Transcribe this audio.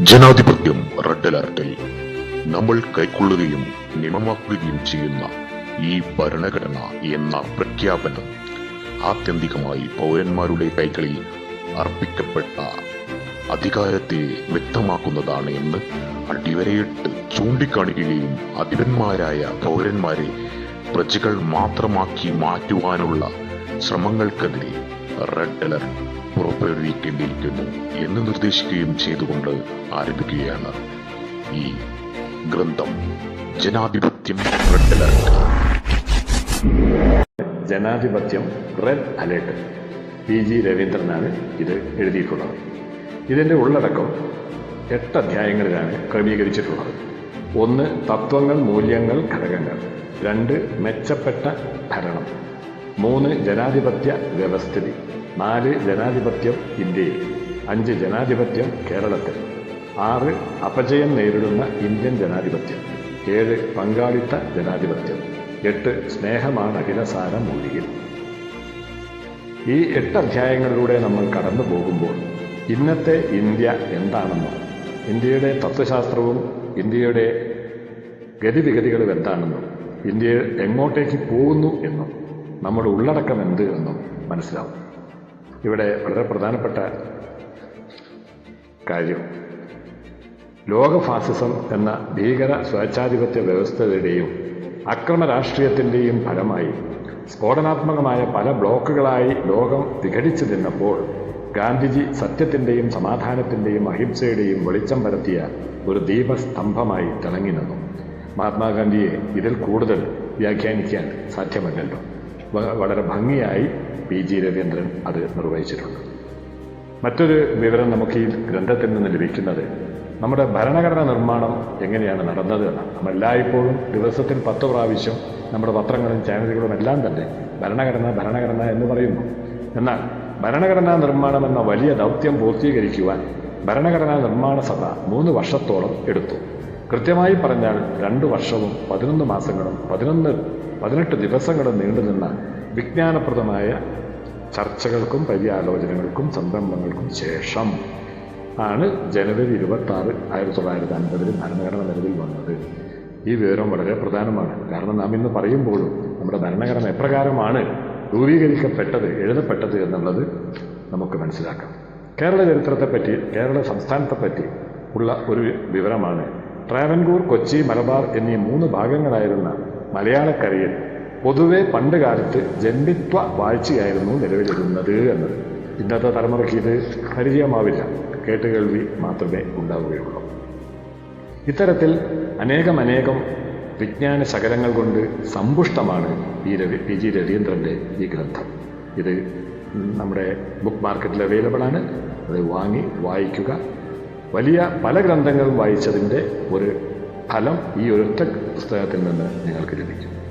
ജനാധിപത്യം റെഡ് അലർട്ടിൽ. നമ്മൾ കൈക്കൊള്ളുകയും നിയമമാക്കുകയും ചെയ്യുന്ന ഈ ഭരണഘടന എന്ന പ്രഖ്യാപനം ആത്യന്തികമായി പൗരന്മാരുടെ കൈകളിൽ അർപ്പിക്കപ്പെട്ട അധികാരത്തെ വ്യക്തമാക്കുന്നതാണ് എന്ന് അടിവരയിട്ട് ചൂണ്ടിക്കാണിക്കുകയും അധിപന്മാരായ പൗരന്മാരെ പ്രജകൾ മാത്രമാക്കി മാറ്റുവാനുള്ള ശ്രമങ്ങൾക്കെതിരെ റെഡ് അലർട്ട്. പുറപ്പെടുവിക്കേണ്ടിയിരിക്കുന്നു എന്ന് നിർദ്ദേശിക്കുകയും ചെയ്തുകൊണ്ട് ആരംഭിക്കുകയാണ് ഈ ഗ്രന്ഥം ജനാധിപത്യം റെഡ് അലർട്ട് ജനാധിപത്യം റെഡ് അലേർട്ട് പി ജി രവീന്ദ്രനാണ് ഇത് എഴുതിയിട്ടുള്ളത്. ഇതിന്റെ ഉള്ളടക്കം എട്ട് അധ്യായങ്ങളിലാണ് ക്രമീകരിച്ചിട്ടുള്ളത്. ഒന്ന് തത്വങ്ങൾ മൂല്യങ്ങൾ ഘടകങ്ങൾ. രണ്ട് മെച്ചപ്പെട്ട ഭരണം. മൂന്ന് ജനാധിപത്യ വ്യവസ്ഥിതി നാല് ജനാധിപത്യം ഇന്ത്യയിൽ അഞ്ച് ജനാധിപത്യം കേരളത്തിൽ ആറ് അപജയം നേരിടുന്ന ഇന്ത്യൻ ജനാധിപത്യം ഏഴ് പങ്കാളിത്ത ജനാധിപത്യം എട്ട് സ്നേഹമാണ് അഖിലസാര മൂല്യം ഈ എട്ട് അധ്യായങ്ങളിലൂടെ നമ്മൾ കടന്നു പോകുമ്പോൾ ഇന്നത്തെ ഇന്ത്യ എന്താണെന്നും ഇന്ത്യയുടെ തത്വശാസ്ത്രവും ഇന്ത്യയുടെ ഗതിവിഗതികളും എന്താണെന്നും ഇന്ത്യ എങ്ങോട്ടേക്ക് പോകുന്നു എന്നും നമ്മുടെ ഉള്ളടക്കം എന്ത് എന്നും മനസ്സിലാവും. ഇവിടെ വളരെ പ്രധാനപ്പെട്ട കാര്യം. ലോക ഫാസിസം എന്ന ഭീകര സ്വേച്ഛാധിപത്യ വ്യവസ്ഥയുടെയും അക്രമ രാഷ്ട്രീയത്തിന്റെയും ഫലമായി സ്ഫോടനാത്മകമായ പല ബ്ലോക്കുകളായി ലോകം വിഘടിച്ചു നിന്നപ്പോൾ ഗാന്ധിജി സത്യത്തിന്റെയും സമാധാനത്തിന്റെയും അഹിംസയുടെയും വെളിച്ചം പരത്തിയ ഒരു ദീപസ്തംഭമായി തിളങ്ങി നിന്നു. മഹാത്മാഗാന്ധിയെ ഇതിൽ കൂടുതൽ വ്യാഖ്യാനിക്കാൻ സാധ്യമല്ലല്ലോ. വളരെ ഭംഗിയായി പി ജി രവീന്ദ്രൻ അത് നിർവഹിച്ചിട്ടുണ്ട്. മറ്റൊരു വിവരം നമുക്ക് ഈ ഗ്രന്ഥത്തിൽ നിന്ന് ലഭിക്കുന്നത് നമ്മുടെ ഭരണഘടന നിർമ്മാണം എങ്ങനെയാണ് നടന്നത് എന്നാണ്. നമ്മൾ എല്ലായ്പ്പോഴും ദിവസത്തിൽ പത്ത് പ്രാവശ്യം നമ്മുടെ പത്രങ്ങളും ചാനലുകളും എല്ലാം തന്നെ ഭരണഘടന ഭരണഘടന എന്ന് പറയുന്നു. എന്നാൽ ഭരണഘടനാ നിർമ്മാണം എന്ന വലിയ ദൗത്യം പൂർത്തീകരിക്കുവാൻ ഭരണഘടനാ നിർമ്മാണ സഭ മൂന്ന് വർഷത്തോളം എടുത്തു. കൃത്യമായി പറഞ്ഞാൽ രണ്ട് വർഷവും പതിനൊന്ന് മാസങ്ങളും പതിനൊന്ന് പതിനെട്ട് ദിവസങ്ങളും നീണ്ടുനിന്ന വിജ്ഞാനപ്രദമായ ചർച്ചകൾക്കും പര്യാലോചനകൾക്കും സംരംഭങ്ങൾക്കും ശേഷം ആണ് ജനുവരി ഇരുപത്തി ആറ് ആയിരത്തി തൊള്ളായിരത്തി അൻപതിൽ ഭരണഘടന നിലവിൽ വന്നത്. ഈ വിവരം വളരെ പ്രധാനമാണ്. കാരണം നാം ഇന്ന് പറയുമ്പോഴും നമ്മുടെ ഭരണഘടന എപ്രകാരമാണ് രൂപീകരിക്കപ്പെട്ടത് എഴുതപ്പെട്ടത് എന്നുള്ളത് നമുക്ക് മനസ്സിലാക്കാം. കേരള ചരിത്രത്തെപ്പറ്റി കേരള സംസ്ഥാനത്തെപ്പറ്റി ഉള്ള ഒരു വിവരമാണ് ട്രാവൻകൂർ കൊച്ചി മലബാർ എന്നീ മൂന്ന് ഭാഗങ്ങളായിരുന്ന മലയാളക്കരയിൽ പൊതുവെ പണ്ട് കാലത്ത് ജന്മിത്വ വാഴ്ചയായിരുന്നു നിലവിലിരുന്നത് എന്നത്. ഇന്നത്തെ തലമുറയ്ക്ക് ഇത് പരിചയമാവില്ല. കേട്ടുകേൾവി മാത്രമേ ഉണ്ടാവുകയുള്ളൂ. ഇത്തരത്തിൽ അനേകം അനേകം വിജ്ഞാന ശകലങ്ങൾ കൊണ്ട് സമ്പുഷ്ടമാണ് ഈ രവി പി ജി രവീന്ദ്രന്റെ ഈ ഗ്രന്ഥം. ഇത് നമ്മുടെ ബുക്ക് മാർക്കറ്റിൽ അവൈലബിൾ ആണ് അത് വാങ്ങി വായിക്കുക വലിയ പല ഗ്രന്ഥങ്ങളും വായിച്ചതിന്റെ ഒരു ഫലം ഈ ഒരൊറ്റ പുസ്തകത്തിൽ നിന്ന് നിങ്ങൾക്ക് ലഭിക്കും.